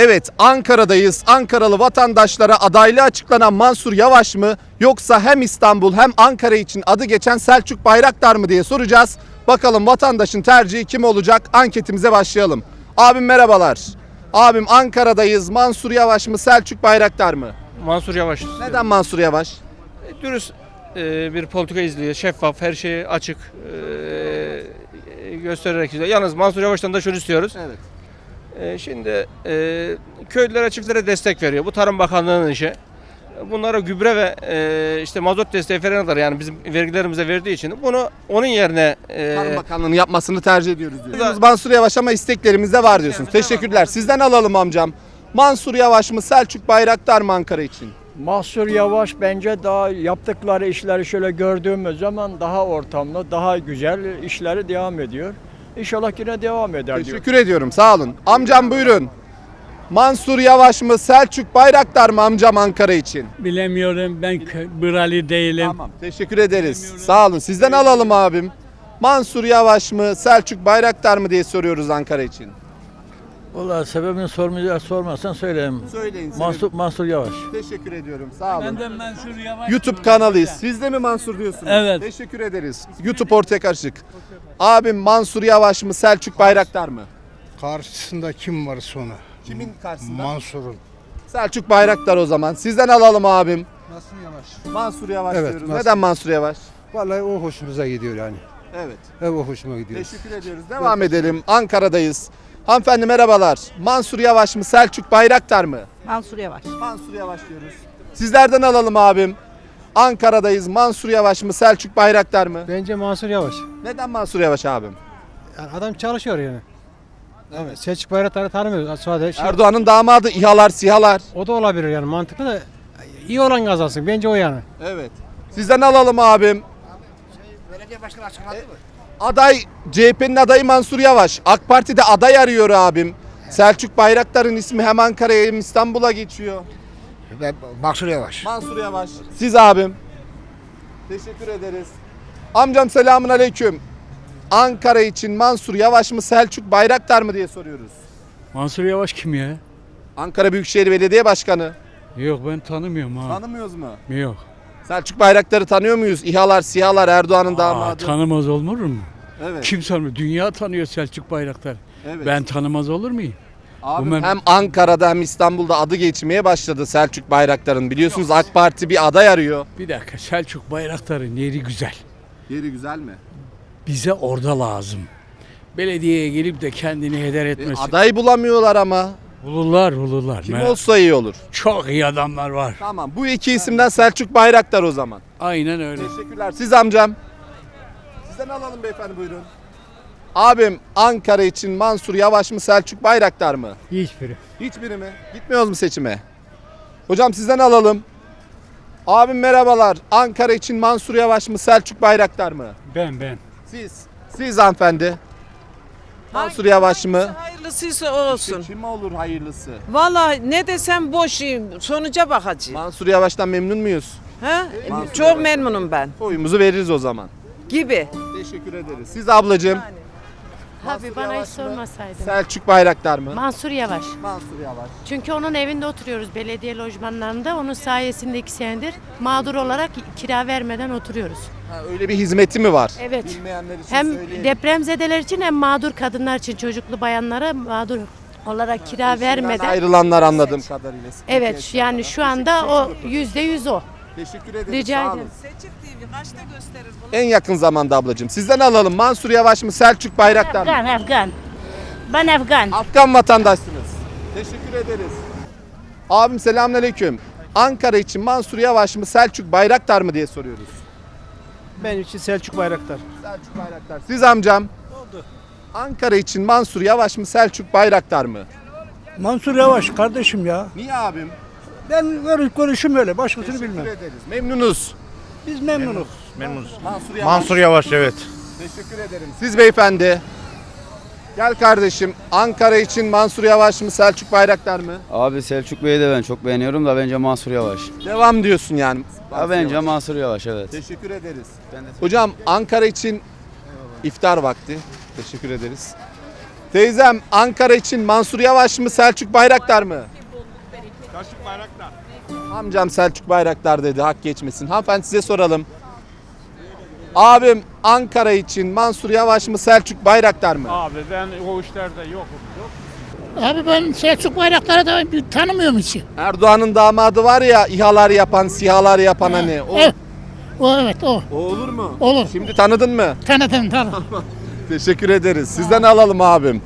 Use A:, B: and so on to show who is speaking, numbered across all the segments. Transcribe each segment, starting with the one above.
A: Evet Ankara'dayız. Ankaralı vatandaşlara adaylığı açıklanan Mansur Yavaş mı yoksa hem İstanbul hem Ankara için adı geçen Selçuk Bayraktar mı diye soracağız. Bakalım vatandaşın tercihi kim olacak? Anketimize başlayalım. Abim merhabalar. Abim Ankara'dayız. Mansur Yavaş mı Selçuk Bayraktar mı?
B: Mansur Yavaş.
A: Neden Mansur Yavaş?
B: E, Dürüst e, bir politika izliyor. Şeffaf, her şeyi açık e, göstererek izliyor. Yalnız Mansur Yavaş'tan da şunu istiyoruz.
A: Evet.
B: E, şimdi e, köylülere, çiftlere destek veriyor. Bu Tarım Bakanlığı'nın işi. Bunlara gübre ve e, işte mazot desteği falan alır yani bizim vergilerimize verdiği için bunu onun yerine e,
A: Tarım Bakanlığı'nın yapmasını tercih ediyoruz diyorsunuz. Mansur Yavaş ama isteklerimiz de var diyorsunuz. Teşekkürler. Sizden alalım amcam. Mansur Yavaş mı Selçuk Bayraktar mı Ankara için?
C: Mahsur Yavaş bence daha yaptıkları işleri şöyle gördüğümüz zaman daha ortamlı, daha güzel işleri devam ediyor. İnşallah yine devam eder diyor.
A: Teşekkür ediyorum. Sağ olun. Amcam buyurun. Mansur Yavaş mı Selçuk Bayraktar mı amcam Ankara için?
D: Bilemiyorum ben kö- buralı değilim.
A: Tamam. Teşekkür ederiz. Sağ olun. Sizden alalım abim. Mansur Yavaş mı Selçuk Bayraktar mı diye soruyoruz Ankara için.
E: Valla sebebini sormayacak sormazsan söyleyeyim.
A: Söyleyin.
E: Mansur, Mansur Yavaş.
A: Teşekkür ediyorum. Sağ olun.
D: Ben de Mansur Yavaş.
A: YouTube kanalıyız. Siz de mi Mansur diyorsunuz?
D: Evet.
A: Teşekkür ederiz. YouTube ortaya karışık. Abim Mansur Yavaş mı Selçuk Bayraktar mı?
F: Karşısında kim var sonra?
A: Kimin karşısında?
F: Mansur'un.
A: Selçuk Bayraktar o zaman. Sizden alalım abim.
F: Nasıl yavaş?
A: Mansur Yavaş
F: Evet,
A: diyoruz.
F: Mansur.
A: Neden Mansur Yavaş?
F: Vallahi o hoşumuza gidiyor yani.
A: Evet.
F: Evet o hoşuma gidiyor.
A: Teşekkür ediyoruz. Devam edelim. Ankara'dayız. Hanımefendi merhabalar. Mansur Yavaş mı Selçuk Bayraktar mı?
G: Mansur Yavaş.
A: Mansur Yavaş diyoruz. Sizlerden alalım abim. Ankara'dayız. Mansur Yavaş mı Selçuk Bayraktar mı?
H: Bence Mansur Yavaş.
A: Neden Mansur Yavaş abim?
H: Yani adam çalışıyor yani. Evet. Selçuk Bayraktar'ı tanımıyoruz. Sadece şey,
A: Erdoğan'ın damadı İHA'lar, SİHA'lar.
H: o da olabilir yani mantıklı da iyi olan kazansın. Bence o yani.
A: Evet. Sizden alalım abim. E, Aday CHP'nin adayı Mansur Yavaş. AK Parti'de aday arıyor abim. Selçuk Bayraktar'ın ismi hem Ankara'ya hem İstanbul'a geçiyor.
F: Ve Mansur Yavaş.
A: Mansur Yavaş. Siz abim. Teşekkür ederiz. Amcam selamun aleyküm. Ankara için Mansur Yavaş mı Selçuk Bayraktar mı diye soruyoruz.
D: Mansur Yavaş kim ya?
A: Ankara Büyükşehir Belediye Başkanı.
D: Yok ben tanımıyorum ha.
A: Tanımıyoruz mu?
D: Yok.
A: Selçuk Bayraktar'ı tanıyor muyuz? İHA'lar, SİHA'lar, Erdoğan'ın
D: Aa,
A: damadı.
D: tanımaz olur mu?
A: evet.
D: Kim tanımıyor? Dünya tanıyor Selçuk Bayraktar.
A: evet.
D: Ben tanımaz olur muyum?
A: Abi
D: Bu mem-
A: hem Ankara'da hem İstanbul'da adı geçmeye başladı Selçuk Bayraktar'ın. Biliyorsunuz AK Parti bir aday arıyor.
D: Bir dakika Selçuk Bayraktar'ın yeri güzel.
A: Yeri güzel mi?
D: Bize orada lazım. Belediyeye gelip de kendini heder
A: E,
D: etmesin.
A: aday bulamıyorlar ama.
D: Bulurlar bulurlar.
A: Kim
D: Merak-
A: olsa iyi olur.
D: Çok iyi adamlar var.
A: Tamam bu iki isimden Selçuk Bayraktar o zaman.
D: Aynen öyle.
A: Teşekkürler. Siz amcam. Sizden alalım beyefendi buyurun. Abim Ankara için Mansur Yavaş mı Selçuk Bayraktar mı?
H: Hiçbiri.
A: Hiçbiri mi? Gitmiyoruz mu seçime? Hocam sizden alalım. Abim merhabalar. Ankara için Mansur Yavaş mı Selçuk Bayraktar mı?
H: Ben ben.
A: Siz. Siz hanımefendi. Mansur Yavaş mı?
G: Hayırlısıysa o olsun.
A: Seçim olur hayırlısı.
G: Vallahi ne desem boş sonuca bakacağım.
A: Mansur Yavaş'tan memnun muyuz?
G: Ha?
A: Mansur
G: Çok
A: Yavaş.
G: memnunum ben.
A: Oyumuzu veririz o zaman.
G: Gibi.
A: Teşekkür ederiz. Siz ablacığım
I: Tabii bana
A: Yavaş
I: hiç
A: mı?
I: sormasaydın.
A: Selçuk Bayraktar mı?
I: Mansur Yavaş.
A: Mansur Yavaş.
I: Çünkü onun evinde oturuyoruz belediye lojmanlarında. Onun sayesinde iki senedir mağdur olarak kira vermeden oturuyoruz.
A: Ha, öyle bir hizmeti mi var?
I: Evet.
A: Bilmeyenler için
I: Hem
A: söyleyelim.
I: depremzedeler için hem mağdur kadınlar için, çocuklu bayanlara mağdur olarak kira
A: Eşinden
I: vermeden.
A: ayrılanlar anladığım kadarıyla. sıkıntı
I: Evet
A: yaşayanlar.
I: yani şu anda o yüzde yüz o.
A: Teşekkür ederim.
I: Rica
A: sağ olun.
I: ederim.
G: Seçik TV kaçta gösterir bunu?
A: En yakın zamanda ablacığım. Sizden alalım. Mansur Yavaş mı Selçuk Bayraktar mı?
I: Afgan, Afgan. Ben Afgan.
A: Afgan vatandaşsınız. Teşekkür ederiz. Abim selamünaleyküm. Ankara için Mansur Yavaş mı Selçuk Bayraktar mı diye soruyoruz.
H: Benim için Selçuk Bayraktar.
A: Selçuk Bayraktar. Siz amcam? Oldu. Ankara için Mansur Yavaş mı Selçuk Bayraktar mı?
H: Mansur Yavaş kardeşim ya.
A: Niye abim?
H: Ben görüş, görüşüm öyle. Başkasını
A: Teşekkür
H: bilmem.
A: ederiz. Memnunuz.
H: Biz memnunuz.
A: Mansur Yavaş.
F: Mansur Yavaş evet.
A: Teşekkür ederim. Siz beyefendi. Gel kardeşim. Ankara için Mansur Yavaş mı Selçuk Bayraktar mı?
J: Abi Selçuk Bey'i de ben çok beğeniyorum da bence Mansur Yavaş.
A: Devam diyorsun yani.
J: Ha bence Mansur Yavaş evet.
A: Teşekkür ederiz.
J: Ben de-
A: Hocam Ankara için iftar vakti. Teşekkür ederiz. Teyzem Ankara için Mansur Yavaş mı Selçuk Bayraktar mı?
B: Selçuk Bayraktar.
A: Amcam Selçuk Bayraktar dedi hak geçmesin. Hanımefendi size soralım. Abim Ankara için Mansur Yavaş mı Selçuk Bayraktar mı?
B: Abi ben o işlerde yokum.
K: Abi ben Selçuk Bayraktar'ı da tanımıyorum hiç.
A: Erdoğan'ın damadı var ya İHA'lar yapan, SİHA'lar yapan hani. O,
K: Evet. O evet o.
A: o olur mu?
K: Olur.
A: Şimdi tanıdın mı?
K: Tanıdım tanıdım.
A: Teşekkür ederiz. Sizden alalım abim.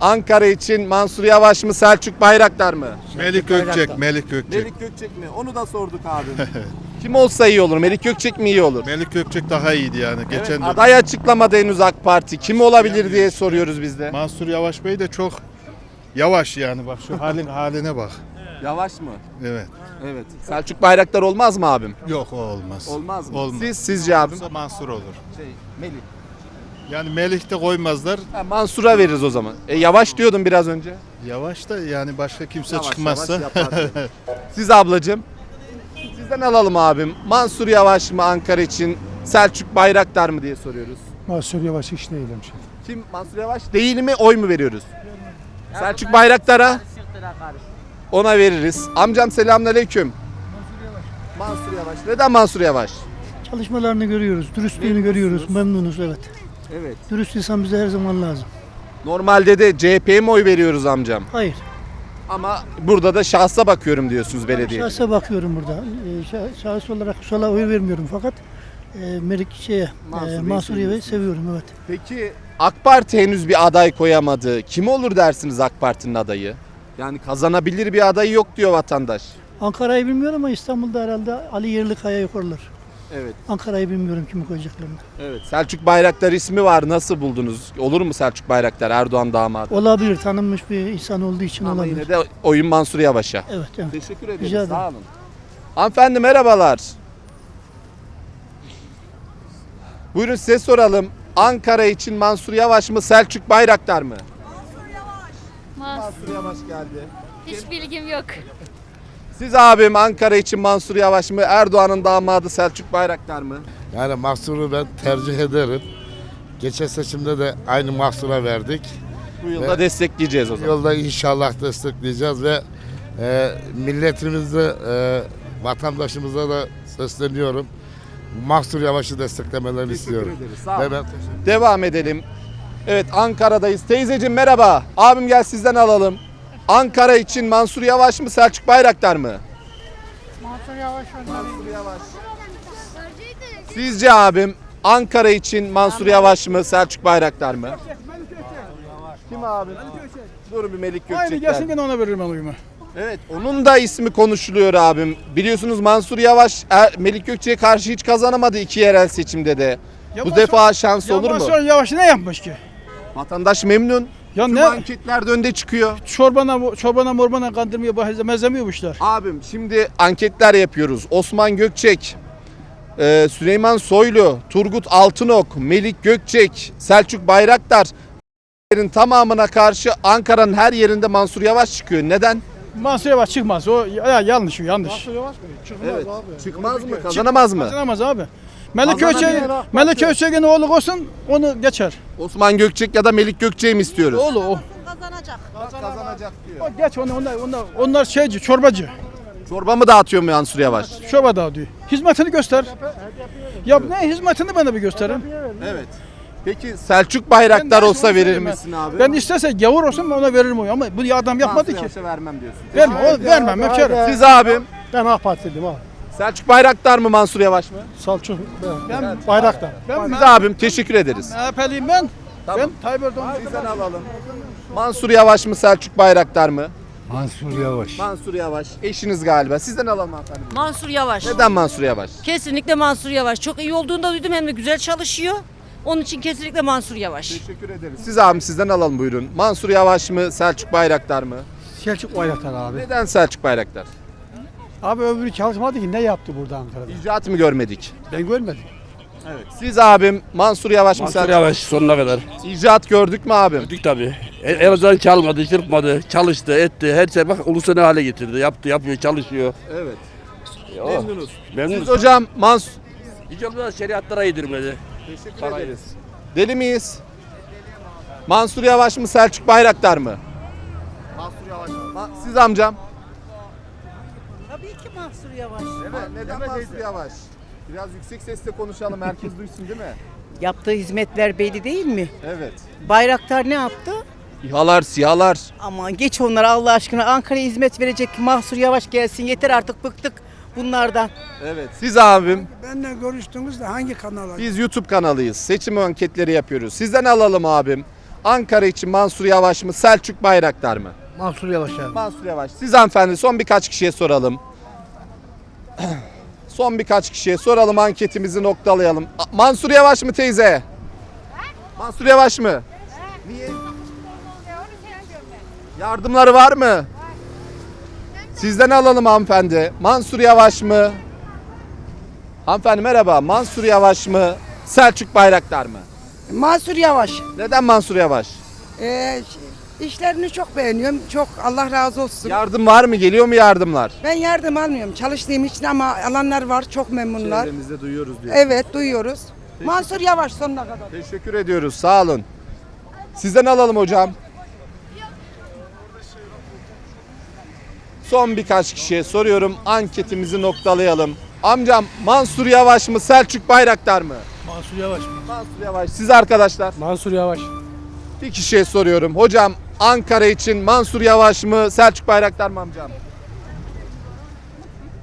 A: Ankara için Mansur Yavaş mı Selçuk Bayraktar mı?
F: Melik Gökçek, Melik Gökçek.
A: Melik Gökçek mi? Onu da sorduk abim. Kim olsa iyi olur. Melik Gökçek mi iyi olur?
F: Melik Gökçek daha iyiydi yani. Geçen de
A: Aday açıklamadı henüz AK Parti. Kim olabilir diye soruyoruz biz de.
F: Mansur Yavaş Bey de çok yavaş yani bak şu halin haline bak.
A: Yavaş mı?
F: Evet.
A: Evet. Selçuk Bayraktar olmaz mı abim?
F: Yok o olmaz.
A: Olmaz mı?
F: Olmaz.
A: Siz sizce abim?
F: Olursa Mansur olur.
A: Şey, Melik.
F: Yani Melik de koymazlar.
A: Ha, Mansur'a veririz o zaman. E, yavaş diyordum biraz önce.
F: Yavaş da yani başka kimse
A: Yavaş
F: çıkmazsa.
A: yavaş. Siz ablacığım. Sizden alalım abim. Mansur Yavaş mı Ankara için? Selçuk Bayraktar mı diye soruyoruz.
H: Mahsur Yavaş hiç değilim şimdi.
A: Kim Mansur Yavaş değil mi oy mu veriyoruz? Selçuk Bayraktar'a ona veririz. Amcam selamünaleyküm. Mansur Yavaş. Neden Mansur Yavaş?
K: Çalışmalarını görüyoruz, dürüstlüğünü görüyoruz, memnunuz evet.
A: Evet.
K: Dürüst insan bize her zaman lazım.
A: Normalde de CHP'ye mi oy veriyoruz amcam?
K: Hayır,
A: Ama burada da şahsa bakıyorum diyorsunuz belediye.
K: şahsa bakıyorum burada. Ee, şah- şahıs olarak sola oy vermiyorum fakat e, Melik şeye,
A: Mansur
K: e,
A: Bey'i
K: Mansur
A: seviyorsunuz.
K: seviyorum evet.
A: Peki AK Parti henüz bir aday koyamadı. Kim olur dersiniz AK Parti'nin adayı? Yani kazanabilir bir adayı yok diyor vatandaş.
K: Ankara'yı bilmiyorum ama İstanbul'da herhalde Ali Yerlikaya korlar.
A: Evet.
K: Ankara'yı bilmiyorum kimi koyacaklarını.
A: Evet. Selçuk Bayraktar ismi var. Nasıl buldunuz? Olur mu Selçuk Bayraktar Erdoğan damadı?
K: Olabilir, tanınmış bir insan olduğu için
A: Ama
K: olabilir.
A: yine de oyun Mansur Yavaş'a.
K: Evet, evet.
A: Teşekkür ederiz.
K: Rica ederim.
A: Sağ olun. Hanımefendi merhabalar. Buyurun size soralım. Ankara için Mansur Yavaş mı Selçuk Bayraktar mı? Mansur Yavaş geldi.
I: Hiç bilgim yok.
A: Siz abim Ankara için Mansur Yavaş mı Erdoğan'ın damadı Selçuk Bayraktar mı?
L: Yani Mahsur'u ben tercih ederim. Geçen seçimde de aynı Mahsur'a verdik.
A: Bu yılda
L: Evet.
A: destekleyeceğiz o
L: Bu
A: zaman.
L: yolda inşallah destekleyeceğiz ve e, milletimize, e, vatandaşımıza da sesleniyorum. Mahsur Yavaş'ı desteklemelerini istiyorum.
A: ederiz. Sağ
L: Ve
A: olun. Devam edelim. Evet Ankara'dayız. Teyzeciğim merhaba. Abim gel sizden alalım. Ankara için Mansur Yavaş mı Selçuk Bayraktar mı?
K: Mansur Yavaş
A: Mansur Yavaş. Sizce abim Ankara için Mansur Yavaş mı Selçuk Bayraktar mı? Kim abi? Dur bir Melik Gökçekler.
H: gene ona veririm oyumu.
A: Evet onun da ismi konuşuluyor abim. Biliyorsunuz Mansur Yavaş Er- Melik Gökçek'e karşı hiç kazanamadı iki yerel seçimde de. Bu defa şans olur mu?
H: Yavaş ne yapmış ki?
A: Vatandaş memnun.
H: Ya
A: Tüm anketlerde önde çıkıyor.
H: çorbana çorbana morbana kandırmaya benzemiyormuşlar.
A: Abim şimdi anketler yapıyoruz. Osman Gökçek, e, Süleyman Soylu, Turgut Altınok, Melik Gökçek, Selçuk Bayraktar tamamına karşı Ankara'nın her yerinde Mansur Yavaş çıkıyor. Neden?
H: Mansur Yavaş çıkmaz. O ya, yanlış o yanlış.
A: Evet. Çıkmaz mı? Kazanamaz mı?
H: Kazanamaz abi. Melik
A: Kazanamıyor.
H: Köçek, Melik Köçek'in oğlu olsun onu geçer.
A: Osman Gökçek ya da Melik Gökçek'i mi istiyoruz?
H: Oğlu o.
A: Kazanacak diyor.
H: O Geç onu onlar, onlar, onlar şeyci, çorbacı.
A: Çorba mı dağıtıyor mu Mansur Yavaş?
H: Çorba dağıtıyor. Hizmetini göster. Ya ne hizmetini bana bir gösterin.
A: Evet. Peki Selçuk Bayraktar
H: Ben
A: olsa
H: şunu
A: verir
H: söyleyeyim
A: misin abi?
H: Ben istese gavur olsun ben ona veririm oyu ama bu adam yapmadı
A: Mansur
H: ki.
A: Yavaş'a vermem diyorsun.
H: Verme, o, vermem hemşerim.
A: Siz abim
H: Ben AK Partiliyim abi.
A: Selçuk Bayraktar mı Mansur Yavaş mı?
H: Salçuk. Ben, Bayraktar. Ben
A: Siz abim teşekkür ederiz.
H: MHP'liyim ben. Ben Tayyip Erdoğan.
A: Sizden alalım. Mansur Yavaş mı Selçuk Bayraktar mı?
F: Mansur Yavaş.
A: Mansur Yavaş. Eşiniz galiba. Sizden alalım hanımefendi.
G: Mansur Yavaş.
A: Neden Mansur Yavaş?
G: Kesinlikle Mansur Yavaş. Çok iyi olduğunu da duydum hem de güzel çalışıyor. Onun için kesinlikle Mansur Yavaş.
A: Teşekkür ederiz. Siz abim sizden alalım buyurun. Mansur Yavaş mı Selçuk Bayraktar mı?
H: Selçuk Bayraktar abi.
A: Neden Selçuk Bayraktar?
H: Abi öbürü çalışmadı ki ne yaptı burada Ankara'da?
A: İcraat mı görmedik?
H: Ben görmedim.
A: Siz abim Mansur Yavaş mı Selçuk?
D: Yavaş sonuna kadar.
A: İcraat gördük mü abim?
D: Gördük tabii. En azından çalmadı, çırpmadı, çalıştı, etti. Her şey bak ulusu ne hale getirdi. Yaptı, yapıyor, çalışıyor.
A: Evet. Memnunuz.
D: Memnunuz.
A: Siz hocam Mansur...
D: Hiç olmadan şeriatlara yedirmedi.
A: Teşekkür ederiz. Deli miyiz? Mansur Yavaş mı Selçuk Bayraktar mı? Mansur Yavaş. Siz amcam?
K: Tabii ki Mahsur Yavaş.
A: Neden Mansur Yavaş? Biraz yüksek sesle konuşalım herkes duysun değil mi?
K: Yaptığı hizmetler belli değil mi?
A: Evet.
K: Bayraktar ne yaptı?
A: İHA'lar, SİHA'lar.
K: Aman geç onları Allah aşkına. Ankara'ya hizmet verecek Mahsur Yavaş gelsin. Yeter artık bıktık bunlardan.
A: Evet. Siz abim.
K: Benle görüştüğümüzde hangi kanala?
A: Biz YouTube kanalıyız. Seçim anketleri yapıyoruz. Sizden alalım abim. Ankara için Mansur Yavaş mı Selçuk Bayraktar mı?
K: Mahsur Yavaş abi.
A: Mansur Yavaş. Siz hanımefendi son birkaç kişiye soralım. son birkaç kişiye soralım anketimizi noktalayalım. A- Mansur Yavaş mı teyze? Mansur Yavaş mı? Niye? Yardımları var mı? Sizden alalım hanımefendi. Mansur Yavaş mı? Hanımefendi merhaba. Mansur Yavaş mı? Selçuk Bayraktar mı?
K: Mansur Yavaş.
A: Neden Mansur Yavaş?
K: Ee, işlerini çok beğeniyorum. Çok Allah razı olsun.
A: Yardım var mı? Geliyor mu yardımlar?
K: Ben yardım almıyorum. Çalıştığım için ama alanlar var. Çok memnunlar.
A: Çevremizde duyuyoruz diyor.
K: Evet duyuyoruz. Mansur Yavaş sonuna kadar.
A: Teşekkür ediyoruz. Sağ olun. Sizden alalım hocam. Son birkaç kişiye soruyorum. Anketimizi noktalayalım. Amcam Mansur Yavaş mı Selçuk Bayraktar mı?
H: Mansur Yavaş.
A: Mansur Yavaş. Siz arkadaşlar.
H: Mansur Yavaş.
A: Bir kişiye soruyorum. Hocam Ankara için Mansur Yavaş mı Selçuk Bayraktar mı amcam?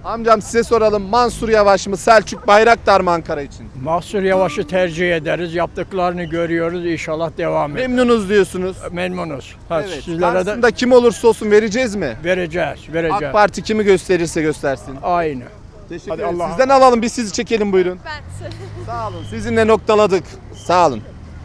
A: Amcam size soralım. Mansur Yavaş mı Selçuk Bayraktar mı Ankara için?
C: Mahsur Yavaş'ı tercih ederiz. Yaptıklarını görüyoruz. İnşallah devam eder.
A: Memnunuz diyorsunuz.
C: Memnunuz. Ha,
A: Evet.
C: Sizlere de
A: Karşısında kim olursa olsun vereceğiz mi?
C: vereceğiz. Vereceğiz.
A: AK Parti kimi gösterirse göstersin.
C: Aynı.
A: Teşekkür
C: Hadi
A: ederim.
C: Allah'a-
A: Sizden alalım biz sizi çekelim buyurun. Sağ olun. Sizinle noktaladık. Sağ olun.